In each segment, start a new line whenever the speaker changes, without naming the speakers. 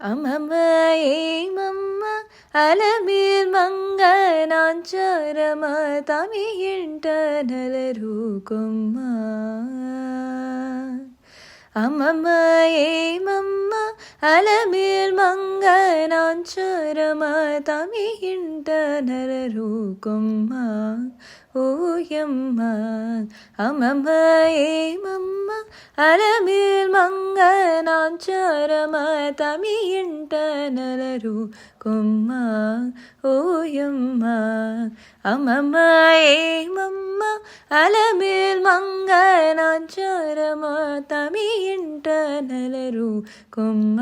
అమ్మమ్మ ఏమమ్మ అలమీర్ మంగ నాంచారమ తమి ఇంట నలరు కొమ్మ అమ్మమ్మ ఏమమ్మ అలమీర్ మంగ నాంచారమ తమి ఇంట నలరు కొమ్మ ఓయమ్మ అమ్మమ్మ ఏమమ్మ అలమేల్ మంగనాచారమ తమి ఇంట నలరు కొమ్మ.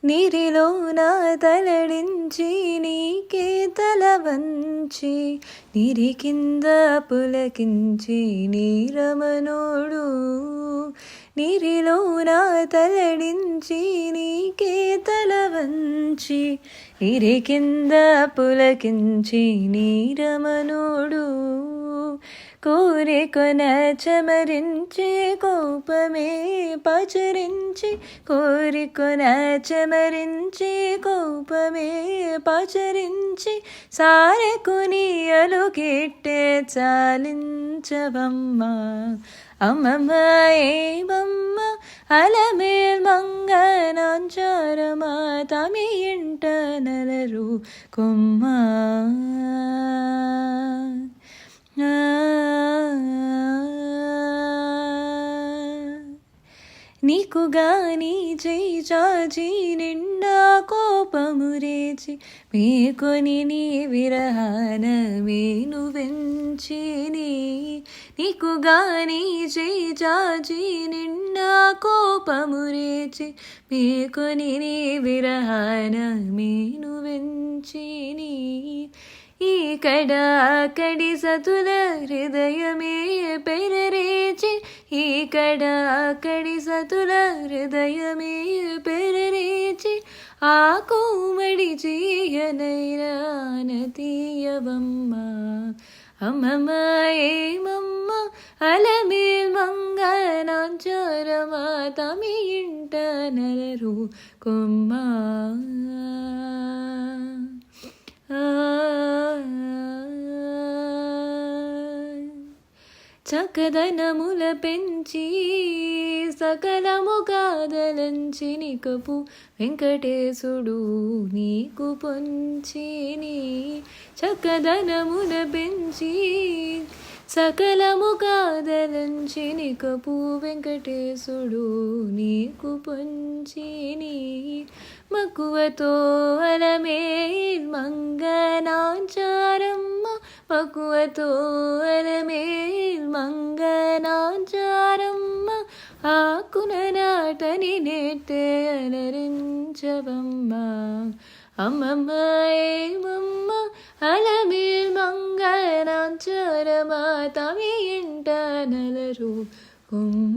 కొమ్మ నీరిలోన తలడించి నీకే తల వంచి నీరి కింద పులకించి నీరమనోడు. నీరిలోన తలడించి నీకే తల వంచి నీరి కింద పులకించి నీరమనోడు. కోరికొన చమరించి కోపమే పచరించి కోరికొన చమరించి కోపమే పచరించి సారెకుని అలుగిట్టే చాలించవమ్మ. అమ్మమ్మ ఏమమ్మ అలమేల్ మంగనాంచారమా తమి ఇంట నలరు కొమ్మ. నీకు గాని జై జాజి నిండా కోపము రేచి మేకొని నీ విరహాన మేను వెంచిని. నీకు గాని జై జాజి నిండా కోపము రేచి మేకొని నీ విరహాన మేను వెంచిని. ఈ కడ కడి సతుల హృదయమే పెరరేచి ఈ కడ కడి సతుల హృదయమే పెరరేచి ఆ కోమడి చేయనైరానతీయవమ్మ అమ్మమ్మ ఏమమ్మ అలమేల్ మంగ నాంచారమా తమి ఇంట నలరు కొమ్మ చకదనముల పెంచి సకలము కాదలంచి నికపు వెంకటేశుడు నీకు పొంచిని. చకదనముల పెంచి సకలము కాదలంచి నికపు వెంకటేశుడు నీకు పొంచిని. మక్కువతో అలమే మంగనాచారం మక్కువతో అలమేల్ మంగనాచారమ్మ ఆకున నాటని నేటే అలరించవమ్మ అమ్మమ్మ ఏమమ్మ అలమేల్ మంగనాచారమా తమి ఇంట నలరు కొమ్మ